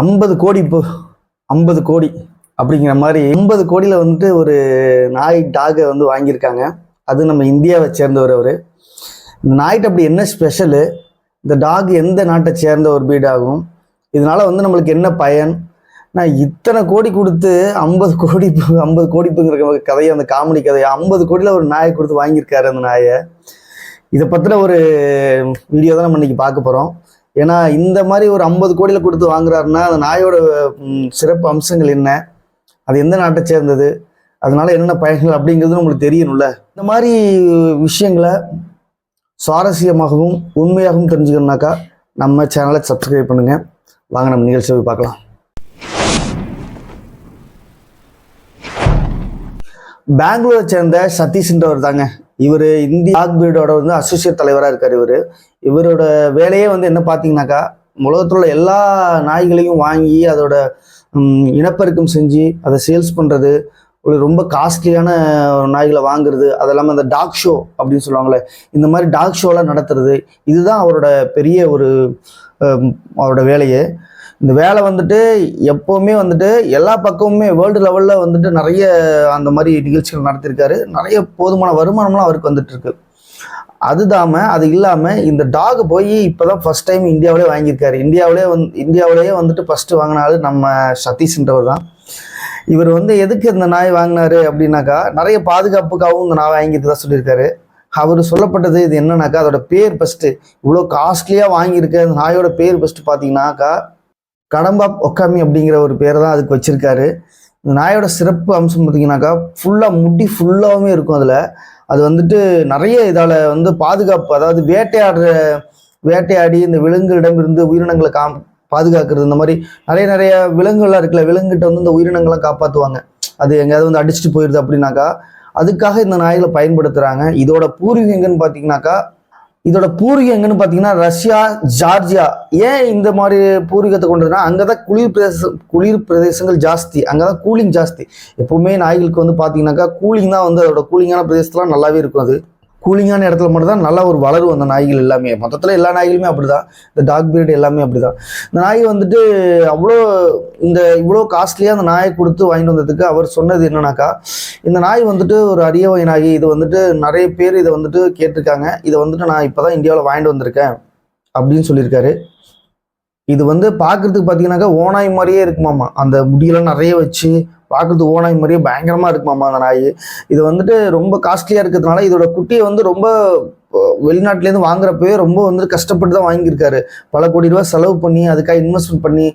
ஐம்பது கோடி இப்போ ஐம்பது கோடி அப்படிங்கிற மாதிரி ஐம்பது கோடியில் வந்துட்டு ஒரு நாய் டாகை வந்து வாங்கியிருக்காங்க. அது நம்ம இந்தியாவை சேர்ந்தவர் அவர். இந்த நாய்ட்டு அப்படி என்ன ஸ்பெஷலு இந்த டாக் எந்த நாட்டை சேர்ந்த ஒரு பீடாகும் இதனால் வந்து நம்மளுக்கு என்ன பயன்? நான் இத்தனை கோடி கொடுத்து ஐம்பது கோடி ஐம்பது கோடிப்புங்கிற கதையை அந்த காமெடி கதையை ஐம்பது கோடியில் ஒரு நாயை கொடுத்து வாங்கியிருக்காரு அந்த நாயை. இதை பற்றின ஒரு வீடியோ தான் நம்ம இன்றைக்கி பார்க்க போகிறோம் ஏன்னா இந்த மாதிரி ஒரு ஐம்பது கோடியில் கொடுத்து வாங்குறாருன்னா அந்த நாயோட சிறப்பு அம்சங்கள் என்ன? அது எந்த நாட்டை சேர்ந்தது? அதனால என்னென்ன பயன்கள் அப்படிங்கிறது நம்மளுக்கு தெரியணும்ல? இந்த மாதிரி விஷயங்களை சுவாரஸ்யமாகவும் உண்மையாகவும் தெரிஞ்சுக்கணுனாக்கா நம்ம சேனலை சப்ஸ்கிரைப் பண்ணுங்க. வாங்க நம்ம நிகழ்ச்சியை போய் பார்க்கலாம். பெங்களூரை சேர்ந்த சதீஷ்ன்றவர் தாங்க. இவர் இந்திய ஆக்பீடோட வந்து அசோசியேட் தலைவராக இருக்கார் இவர். இவரோட வேலையே வந்து என்ன பார்த்தீங்கன்னாக்கா உலகத்தில் உள்ள எல்லா நாய்களையும் வாங்கி அதோட இனப்பெருக்கம் செஞ்சு அதை சேல்ஸ் பண்ணுறது ஒரு ரொம்ப காஸ்ட்லியான நாய்களை வாங்குறது அது இல்லாமல் அந்த டாக் ஷோ அப்படின்னு சொல்லுவாங்களே இந்த மாதிரி டாக் ஷோலாம் நடத்துறது இதுதான் அவரோட பெரிய ஒரு அவரோட வேலையே. இந்த வேலை வந்துட்டு எப்போவுமே வந்துட்டு எல்லா பக்கமுமே வேர்ல்டு லெவலில் வந்துட்டு நிறைய அந்த மாதிரி நிகழ்ச்சிகள் நடத்தியிருக்காரு நிறைய போதுமான வருமானம்லாம் அவருக்கு வந்துட்டு இருக்கு அதுதாம அது இல்லாமல் இந்த டாக் போய் இப்போ தான் ஃபஸ்ட் டைம் இந்தியாவிலே வாங்கியிருக்காரு. இந்தியாவிலே வந்து இந்தியாவிலேயே வந்துட்டு ஃபஸ்ட்டு வாங்கினாரு நம்ம சதீஷ்ன்றவர் தான். இவர் வந்து எதுக்கு இந்த நாய் வாங்கினாரு அப்படின்னாக்கா நிறைய பாதுகாப்புக்காகவும் இந்த நாய் தான் சொல்லியிருக்காரு. அவர் சொல்லப்பட்டது இது என்னன்னாக்கா அதோட பேர் ஃபஸ்ட்டு இவ்வளோ காஸ்ட்லியாக வாங்கியிருக்க அந்த நாயோட பேர் ஃபஸ்ட்டு பார்த்தீங்கன்னாக்கா கடம்பா ஒக்காமி அப்படிங்கிற ஒரு பேரை தான் அதுக்கு வச்சுருக்காரு. இந்த நாயோட சிறப்பு அம்சம் பார்த்தீங்கன்னாக்கா ஃபுல்லாக முடி ஃபுல்லாகவுமே இருக்கும் அதில். அது வந்துட்டு நிறைய இதால் வந்து பாதுகாப்பு அதாவது வேட்டையாடுற வேட்டையாடி இந்த விலங்குகளிடமிருந்து உயிரினங்களை காம் பாதுகாக்கிறது இந்த மாதிரி நிறைய நிறைய விலங்குகள்லாம் இருக்குல்ல விலங்குகிட்ட வந்து இந்த உயிரினங்களை காப்பாற்றுவாங்க அது எங்கேயாவது வந்து அடிச்சுட்டு போயிடுது அப்படின்னாக்கா அதுக்காக இந்த நாய்களை பயன்படுத்துகிறாங்க இதோட பூர்வீகங்கன்னு பார்த்தீங்கன்னாக்கா இதோட பூர்வீகம் எங்கன்னு பார்த்தீங்கன்னா ரஷ்யா ஜார்ஜியா. ஏன் இந்த மாதிரி பூர்வீகத்தை கொண்டதுன்னா அங்கே தான் குளிர் பிரதேச குளிர் பிரதேசங்கள் ஜாஸ்தி. அங்கே தான் கூலிங் ஜாஸ்தி. எப்பவுமே நாய்களுக்கு வந்து பார்த்தீங்கன்னாக்கா கூலிங் தான் வந்து அதோட கூலிங்கான பிரதேசத்துலாம் நல்லாவே இருக்கும் அது. கூலிங்கான இடத்துல மட்டும்தான் நல்லா ஒரு வளரும் அந்த நாய்கள் எல்லாமே. மொத்தத்தில் எல்லா நாய்களுமே அப்படிதான். இந்த டாக் பிரீட் எல்லாமே அப்படிதான். இந்த நாய் வந்துட்டு அவ்வளோ இந்த இவ்வளோ காஸ்ட்லியாக அந்த நாயை கொடுத்து வாங்கிட்டு வந்ததுக்கு அவர் சொன்னது என்னன்னாக்கா இந்த நாய் வந்துட்டு ஒரு அரிய வகை நாய் இது வந்துட்டு நிறைய பேர் இதை வந்துட்டு கேட்டிருக்காங்க. இதை வந்துட்டு நான் இப்போ தான் இந்தியாவில் வாங்கிட்டு வந்திருக்கேன் அப்படின்னு சொல்லியிருக்காரு. இது வந்து பார்க்குறதுக்கு பார்த்தீங்கன்னாக்கா ஓனாய் மாதிரியே இருக்குமாமா. அந்த முடியெல்லாம் நிறைய வச்சு பார்க்குறது ஓனாய் மாதிரியே பயங்கரமாக இருக்குமாமா அந்த நாய். இது வந்துட்டு ரொம்ப காஸ்ட்லியாக இருக்கிறதுனால இதோட குட்டியை வந்து ரொம்ப வெளிநாட்டிலேருந்து வாங்குறப்பவே ரொம்ப வந்து கஷ்டப்பட்டு தான் வாங்கியிருக்காரு. பல கோடி ரூபா செலவு பண்ணி அதுக்காக இன்வெஸ்ட்மெண்ட் பண்ணி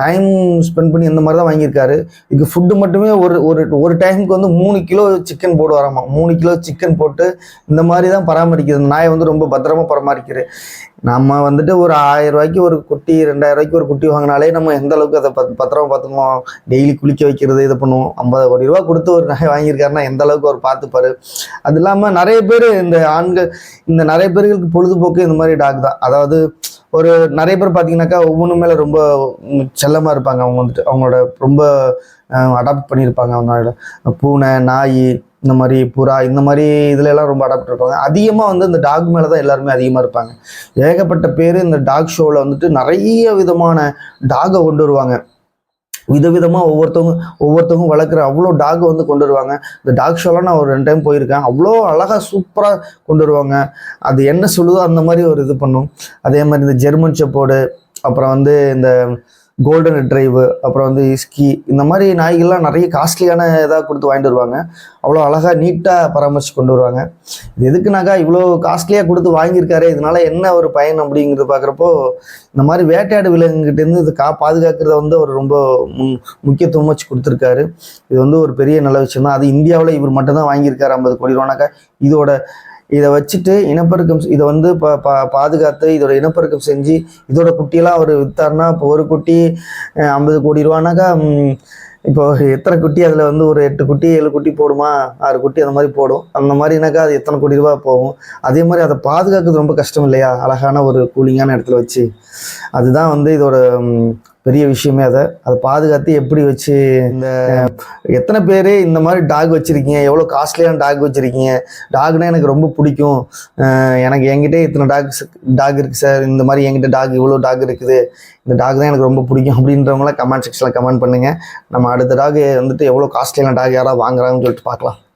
டைம் ஸ்பெண்ட் பண்ணி இந்த மாதிரி தான் வாங்கியிருக்காரு. இதுக்கு ஃபுட்டு மட்டுமே ஒரு ஒரு ஒரு டைமுக்கு வந்து மூணு கிலோ சிக்கன் போடுவாராமா மூணு கிலோ சிக்கன் போட்டு இந்த மாதிரி தான் பராமரிக்கிறது நாயை வந்து ரொம்ப பத்திரமா பராமரிக்கிறது. நம்ம வந்துட்டு ஒரு ஆயிரம் ரூபாய்க்கு ஒரு குட்டி ரெண்டாயிரம் ரூபாய்க்கு ஒரு குட்டி வாங்கினாலே நம்ம எந்த அளவுக்கு அதை பத் பத்திரமா பார்த்துக்குவோம் டெய்லி குளிக்க வைக்கிறது இது பண்ணுவோம். ஐம்பது கோடி ரூபா கொடுத்து ஒரு நகை வாங்கியிருக்காருன்னா எந்த அளவுக்கு அவர் பார்த்துப்பாரு? அது இல்லாமல் நிறைய பேர் இந்த ஆண்கள் இந்த நிறைய பேர்களுக்கு பொழுதுபோக்கு இந்த மாதிரி டாக் தான். அதாவது ஒரு நிறைய பேர் பார்த்தீங்கன்னாக்கா ஒவ்வொன்று மேலே ரொம்ப செல்லமாக இருப்பாங்க. அவங்க வந்துட்டு அவங்களோட ரொம்ப அடாப்ட் பண்ணியிருப்பாங்க அவங்களோட பூனை நாய் இந்த மாதிரி புறா இந்த மாதிரி இதுல எல்லாம் ரொம்ப அடாப்ட் இருப்பாங்க அதிகமாக வந்து இந்த டாக் மேலே தான் எல்லாருமே அதிகமாக இருப்பாங்க. ஏகப்பட்ட பேர் இந்த டாக் ஷோவில் வந்துட்டு நிறைய விதமான டாகை கொண்டு வருவாங்க. விதவிதமாக ஒவ்வொருத்தவங்க ஒவ்வொருத்தவங்க வளர்க்குற அவ்வளோ டாக் வந்து கொண்டு வருவாங்க. இந்த டாக் ஷோலாம் நான் ஒரு ரெண்டு டைம் போயிருக்கேன். அவ்வளோ அழகாக சூப்பராக கொண்டு வருவாங்க. அது என்ன சொல்லுதோ அந்த மாதிரி ஒரு இது பண்ணும். அதே மாதிரி இந்த ஜெர்மன் செப்போடு அப்புறம் வந்து இந்த கோல்டன் ட்ரைவு அப்புறம் வந்து இஸ்கி இந்த மாதிரி நாய்கள்லாம் நிறைய காஸ்ட்லியான இதாக கொடுத்து வாங்கிட்டு வருவாங்க. அவ்வளோ அழகாக நீட்டாக பராமரித்து கொண்டு வருவாங்க. இது எதுக்குனாக்கா இவ்வளோ காஸ்ட்லியாக கொடுத்து வாங்கியிருக்காரு இதனால என்ன ஒரு பயன் அப்படிங்கிறது பார்க்குறப்போ இந்த மாதிரி வேட்டையாடு விலங்குகிட்டேருந்து இது கா பாதுகாக்கிறத வந்து அவர் ரொம்ப முன் முக்கியத்துவம் வச்சு கொடுத்துருக்காரு. இது வந்து ஒரு பெரிய நல்ல விஷயம் தான் அது இந்தியாவில் இவர் மட்டும்தான் வாங்கியிருக்காரு ஐம்பது கோடி ரூபானாக்கா இதோட இதை வச்சுட்டு இனப்பெருக்கம் இதை வந்து பா பா பாதுகாத்து இதோட இனப்பெருக்கம் செஞ்சு இதோட குட்டியெல்லாம் அவர் விற்றாருன்னா இப்போ ஒரு குட்டி ஐம்பது கோடி ரூபானாக்கா இப்போ எத்தனை குட்டி அதில் வந்து ஒரு எட்டு குட்டி ஏழு குட்டி போடுமா? ஆறு குட்டி அந்த மாதிரி போடும். அந்த மாதிரினாக்கா அது எத்தனை கோடி ரூபா போகும்? அதே மாதிரி அதை பாதுகாக்கிறது ரொம்ப கஷ்டம் இல்லையா? அழகான ஒரு கூலிங்கான இடத்துல வச்சு. அதுதான் வந்து இதோட பெரிய விஷயமே அதை. அதை பாதுகாத்து எப்படி வச்சு இந்த எத்தனை பேர் இந்த மாதிரி டாக் வச்சுருக்கீங்க? எவ்வளோ காஸ்ட்லியான டாக் வச்சுருக்கீங்க? டாக்னா எனக்கு ரொம்ப பிடிக்கும். எனக்கு என்கிட்ட இத்தனை டாக் டாக் இருக்குது சார். இந்த மாதிரி என்கிட்ட டாக் இவ்வளோ டாக் இருக்குது. இந்த டாக் தான் எனக்கு ரொம்ப பிடிக்கும் அப்படின்றவங்களாம் கமெண்ட் செக்ஷனில் கமெண்ட் பண்ணுங்கள் நம்ம அடுத்த டாக் வந்துட்டு எவ்வளோ காஸ்ட்லியான டாக் யாராவது வாங்குறாங்கன்னு சொல்லிட்டு பார்க்கலாம்.